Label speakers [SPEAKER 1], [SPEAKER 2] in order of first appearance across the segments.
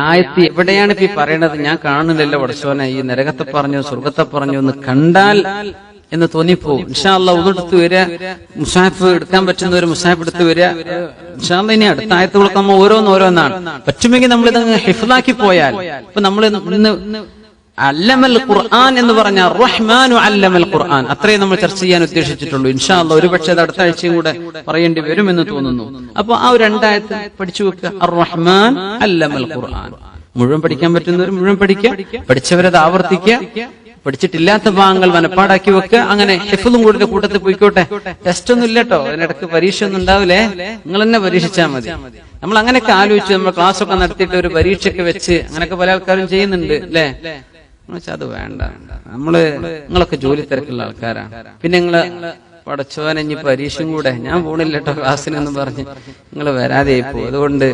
[SPEAKER 1] ആയത്തി എവിടെയാണ് ഇപ്പൊ പറയണത്? ഞാൻ കാണുന്നില്ലല്ലോ വടശോനെ ഈ നരകത്തെ പറഞ്ഞു സ്വർഗത്തെ പറഞ്ഞു എന്ന് കണ്ടാൽ എന്ന് തോന്നിപ്പോവും ഇൻഷാല്ല ഉതെടുത്ത് വരിക മുസാഫ് എടുക്കാൻ പറ്റുന്ന ഒരു മുസാഫ് എടുത്ത് വരിക. ഇൻഷാല്ല ഇനി അടുത്ത ആയത്തുകളൊക്കെ നമ്മൾ ഓരോന്നോരോന്നാണ് പറ്റുമെങ്കിൽ നമ്മൾ ഇതങ്ങ് ഹിഫ്ലാക്കി പോയാൽ ഇപ്പൊ നമ്മൾ ഇന്ന് അല്ലമൽ ഖുർആൻ എന്ന് പറഞ്ഞ റഹ്മാനു അല്ലമൽ ഖുർആൻ. അത്രയും നമ്മൾ ചർച്ച ചെയ്യാൻ ഉദ്ദേശിച്ചിട്ടുള്ളൂ. ഇൻഷാല്ല ഒരുപക്ഷെ അത് അടുത്ത ആഴ്ചയും കൂടെ പറയേണ്ടി വരുമെന്ന് തോന്നുന്നു. അപ്പൊ ആ രണ്ടായത്ത് പഠിച്ചു വെക്കുക. റഹ്മാൻ അല്ലമൽ ഖുർആൻ. മുഴുവൻ പഠിക്കാൻ പറ്റുന്നവർ മുഴുവൻ പഠിക്കുക. പഠിച്ചവരത് ആവർത്തിക്കുക. പഠിച്ചിട്ടില്ലാത്ത ഭാഗങ്ങൾ മനപ്പാടാക്കി വെക്കുക. അങ്ങനെ ഹിഫുലും കൂടെ കൂട്ടത്തിൽ പോയിക്കോട്ടെ. ടെസ്റ്റ് ഒന്നും ഇല്ലട്ടോ അതിനിടക്ക് പരീക്ഷ ഒന്നും ഉണ്ടാവില്ലേ. നിങ്ങൾ തന്നെ പരീക്ഷിച്ചാൽ മതി. നമ്മൾ അങ്ങനെയൊക്കെ ആലോചിച്ച് നമ്മൾ ക്ലാസ് ഒക്കെ നടത്തിയിട്ട് ഒരു പരീക്ഷയൊക്കെ വെച്ച് അങ്ങനെയൊക്കെ പല ആൾക്കാരും ചെയ്യുന്നുണ്ട് അല്ലേ? എന്നുവെച്ചാൽ അത് വേണ്ട. നമ്മൾ നിങ്ങളൊക്കെ ജോലി തിരക്കുള്ള ആൾക്കാരാണ്. പിന്നെ നിങ്ങൾ പടച്ചോനെ ഇനി പരീക്ഷയും കൂടെ. ഞാൻ പോണില്ല കേട്ടോ ക്ലാസ്സിനെന്ന് പറഞ്ഞ് നിങ്ങൾ വരാതെ പോകും അതുകൊണ്ട്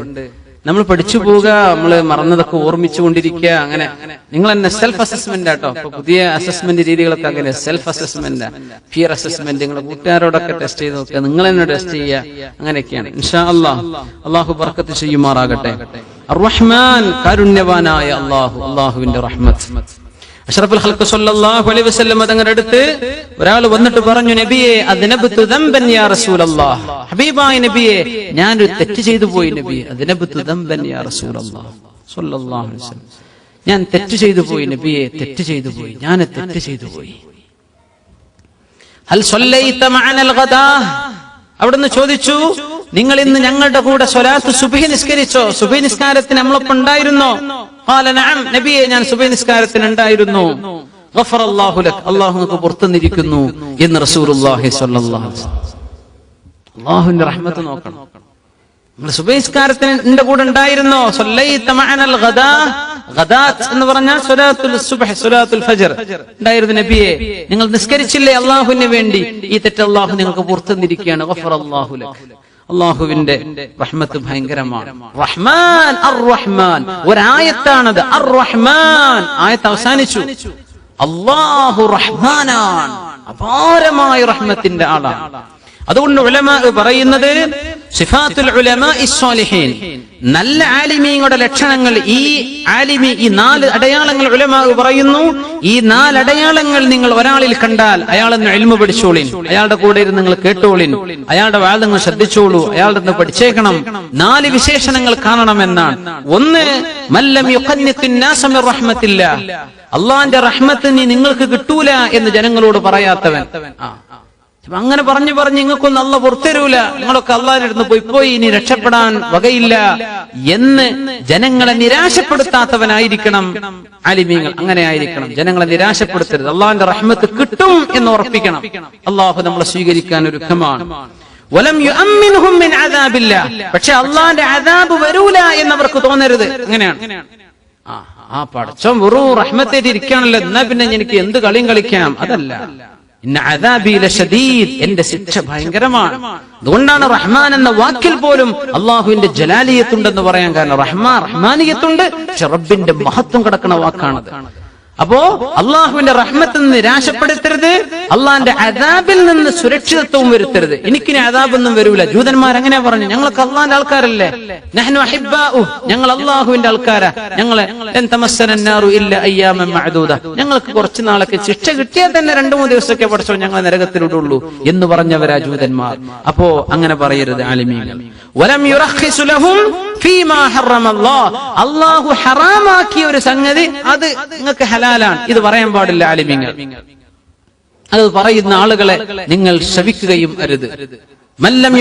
[SPEAKER 1] നമ്മൾ പഠിച്ചു പോവുക നമ്മൾ മറന്നതൊക്കെ ഓർമ്മിച്ചു കൊണ്ടിരിക്കുക അങ്ങനെ. നിങ്ങൾ തന്നെ സെൽഫ് അസസ്മെന്റ് ആട്ടോ. പുതിയ അസസ്മെന്റ് രീതികളൊക്കെ അങ്ങനെ സെൽഫ് അസസ്മെന്റ് ഫിയർ അസസ്മെന്റ് നിങ്ങൾ കൂട്ടുകാരോടൊക്കെ ടെസ്റ്റ് ചെയ്ത് നോക്കുക. നിങ്ങൾ തന്നെ ടെസ്റ്റ് ചെയ്യുക. അങ്ങനെയൊക്കെയാണ്. ഇൻഷാ അള്ളാഹ് അള്ളാഹു ബർക്കത്ത് ചെയ്യുമാറാകട്ടെ. റഹ്മാൻ കാരുണ്യവാനായ അള്ളാഹു അള്ളാഹുവിന്റെ റഹ്മത്ത്. സല്ലല്ലാഹു അലൈഹി വസല്ലം അടുത്ത് ഒരാൾ വന്നിട്ട് പറഞ്ഞു നബിയെ അദ്നബ്തു യാ റസൂലല്ലാഹ്. ഹബീബായ നബിയെ ഞാൻ തെറ്റ് ചെയ്തു പോയി നബിയെ അദ്നബ്തു യാ റസൂലല്ലാഹ് സല്ലല്ലാഹു അലൈഹി വസല്ലം. ഞാൻ തെറ്റ് ചെയ്തു പോയി നബിയെ തെറ്റ് ചെയ്തു പോയി ഞാൻ തെറ്റ് ചെയ്തു പോയി. ഹൽ സല്ലൈത മഅനൽ ഗദാ? അവിടുന്ന് ചോദിച്ചു നിങ്ങൾ ഇന്ന് ഞങ്ങളുടെ കൂടെ സ്വലാത്ത് സുബഹി നിസ്കരിച്ചോ? സുബഹി നിസ്കാരത്തിന് നമ്മളൊപ്പം ഉണ്ടായിരുന്നോ? നബിയെ ഞാൻ സുബഹി നിസ്കാരത്തിന് ഉണ്ടായിരുന്നു. നിങ്ങൾക്ക് പുറത്തുനിന്നിരിക്കുന്നു എന്ന് അലൈഹി വസല്ലം റഹ്മത്ത് നോക്കണം. നിങ്ങൾ സുബഹി നിസ്കാരത്തിന് കൂടെ ഉണ്ടായിരുന്നോ? എന്ന് പറഞ്ഞാൽ ഫജ്ർ. ഉണ്ടായിരുന്നു നബിയെ. നിങ്ങൾ നിസ്കരിച്ചില്ലേ അള്ളാഹുവിന് വേണ്ടി? ഈ തെറ്റ് അള്ളാഹു നിങ്ങൾക്ക് പുറത്തുനിന്നിരിക്കുകയാണ്. അള്ളാഹുവിന്റെ റഹ്മത്ത് ഭയങ്കരമാണ്. റഹ്മാൻ അർ റഹ്മാൻ ഒരായത്താണത് അർ റഹ്മാൻ ആയത്ത് അവസാനിച്ചു. അള്ളാഹു റഹ്മാനാണ്. അപാരമായ റഹ്മത്തിന്റെ ആളാണ്. അതുകൊണ്ട് ഉലമ പറയുന്നത് സിഫാത്തുൽ ഉലമാഇ സ്വാലിഹീൻ നല്ല ആലിമീങ്ങളുടെ ലക്ഷണങ്ങൾ ഈ ആലിമി ഈ നാല് അടയാളങ്ങൾ ഉലമാവ് പറയുന്നു. ഈ നാല് അടയാളങ്ങൾ നിങ്ങൾ ഒരാളിൽ കണ്ടാൽ അയാൾ നിന്ന് എൽമ പഠിച്ചോളിൻ. അയാളുടെ കൂടെ ഇരുന്ന് നിങ്ങൾ കേട്ടോളിൻ. അയാളുടെ വാദങ്ങൾ ശ്രദ്ധിച്ചോളൂ. അയാളുടെ നിന്ന് പഠിച്ചേക്കണം. നാല് വിശേഷണങ്ങൾ കാണണം എന്നാണ് ഒന്ന് മല്ലം റഹ്മത്തില്ല. അള്ളാന്റെ റഹ്മത്ത് നീ നിങ്ങൾക്ക് കിട്ടൂല എന്ന് ജനങ്ങളോട് പറയാത്തവൻ. അങ്ങനെ പറഞ്ഞു പറഞ്ഞ് നിങ്ങൾക്കൊന്നും അല്ല പുറത്തരൂല. നിങ്ങളൊക്കെ അള്ളാഹിന്റെ അടുത്ത് പോയി പോയി ഇനി രക്ഷപ്പെടാൻ വകയില്ല എന്ന് ജനങ്ങളെ നിരാശപ്പെടുത്താത്തവനായിരിക്കണം അലിമീങ്ങൾ അങ്ങനെ ആയിരിക്കണം. ജനങ്ങളെ നിരാശപ്പെടുത്തരുത്. അള്ളാഹിന്റെ റഹ്മത്ത് കിട്ടും എന്ന് ഉറപ്പിക്കണം. അള്ളാഹു നമ്മളെ സ്വീകരിക്കാൻ ഒരുക്കമാണ്. പക്ഷെ അള്ളാന്റെ അതാബ് വരൂല എന്നവർക്ക് തോന്നരുത്. അങ്ങനെയാണ് ആ പടച്ചം വെറും റഹ്മത്തേറ്റ് ഇരിക്കുകയാണല്ലോ. എന്നാ പിന്നെ എനിക്ക് എന്ത് കളിയും കളിക്കാം? അതല്ല. എന്റെ ശിക്ഷ ഭയങ്കരമാണ്. അതുകൊണ്ടാണ് റഹ്മാൻ എന്ന വാക്കിൽ പോലും അള്ളാഹുവിന്റെ ജലാലിയത്തുണ്ടെന്ന് പറയാൻ കാരണം റഹ്മാൻ റഹ്മാനിയത്തുണ്ട് പക്ഷെ റബ്ബിന്റെ മഹത്വം കിടക്കുന്ന വാക്കാണത്. അപ്പോ അള്ളാഹുവിന്റെ റഹ്മത്തിൽ നിന്ന് നിരാശപ്പെടുത്തരുത് അള്ളാഹിന്റെ അതാബിൽ നിന്ന് സുരക്ഷിതത്വവും വരുത്തരുത്. എനിക്കിനി അതാബൊന്നും വരൂല. ജൂതന്മാർ അങ്ങനെ പറഞ്ഞു. ഞങ്ങൾക്ക് അള്ളാഹിന്റെ ആൾക്കാരല്ലേ? നഹ്നു അഹിബ്ബാഉ. ഞങ്ങൾ അള്ളാഹുവിന്റെ ആൾക്കാരാ. ഞങ്ങളെ ഇല്ല മഅദൂദ. ഞങ്ങൾക്ക് കുറച്ച് നാളൊക്കെ ശിക്ഷ കിട്ടിയാൽ തന്നെ രണ്ടു മൂന്ന് ദിവസമൊക്കെ പഠിച്ചോ ഞങ്ങൾ നരകത്തിലൂടുള്ളൂ എന്ന് പറഞ്ഞവരാ ജൂതന്മാർ. അപ്പോ അങ്ങനെ പറയരുത് ആലിമീൻ വലം യുറഖിസു അല്ലാഹു ഹറാമാക്കിയ ഒരു സംഗതി അത് നിങ്ങൾക്ക് ഹലാലാണ്. ഇത് പറയാൻ പാടില്ല ആലിമീങ്ങൾ. അത് പറയുന്ന ആളുകളെ നിങ്ങൾ ശ്രവിക്കുകയും അരുത്. മല്ലം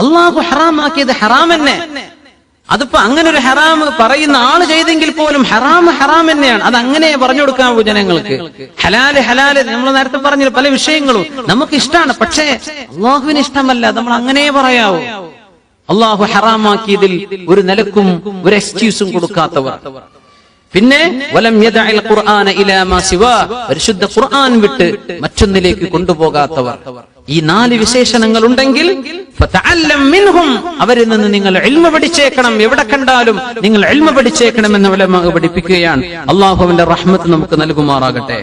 [SPEAKER 1] അല്ലാഹു ഹറാമാക്കിയത് ഹറാമെന്നെ. അതിപ്പോ അങ്ങനെ ഒരു ഹറാം പറയുന്ന ആൾ ചെയ്തെങ്കിൽ പോലും ഹറാം ഹറാം തന്നെയാണ് അത് അങ്ങനെ പറഞ്ഞു കൊടുക്കാൻ ജനങ്ങൾക്ക്. ഹലാൽ ഹലാൽ നമ്മൾ നേരത്തെ പറഞ്ഞ പല വിഷയങ്ങളും. നമുക്ക് ഇഷ്ടമാണ് പക്ഷേ അള്ളാഹുവിന് ഇഷ്ടമല്ല. നമ്മൾ അങ്ങനെ പറയാവൂ. അള്ളാഹു ഹറാമാക്കിയതിൽ ഒരു നിലക്കും ഒരു എക്സ്ക്യൂസും കൊടുക്കാത്തവർ. പിന്നെ വലം ഖുർആന പരിശുദ്ധ ഖുർആൻ വിട്ട് മറ്റൊന്നിലേക്ക് കൊണ്ടുപോകാത്തവർ. ഈ നാല് വിശേഷണങ്ങൾ ഉണ്ടെങ്കിൽ അവരിൽ നിന്ന് നിങ്ങൾ എൽമ പഠിച്ചേക്കണം. എവിടെ കണ്ടാലും നിങ്ങൾ എൽമ പഠിച്ചേക്കണം എന്ന് പഠിപ്പിക്കുകയാണ്. അള്ളാഹുവിന്റെ റഹ്മത്ത് നമുക്ക് നൽകുമാറാകട്ടെ.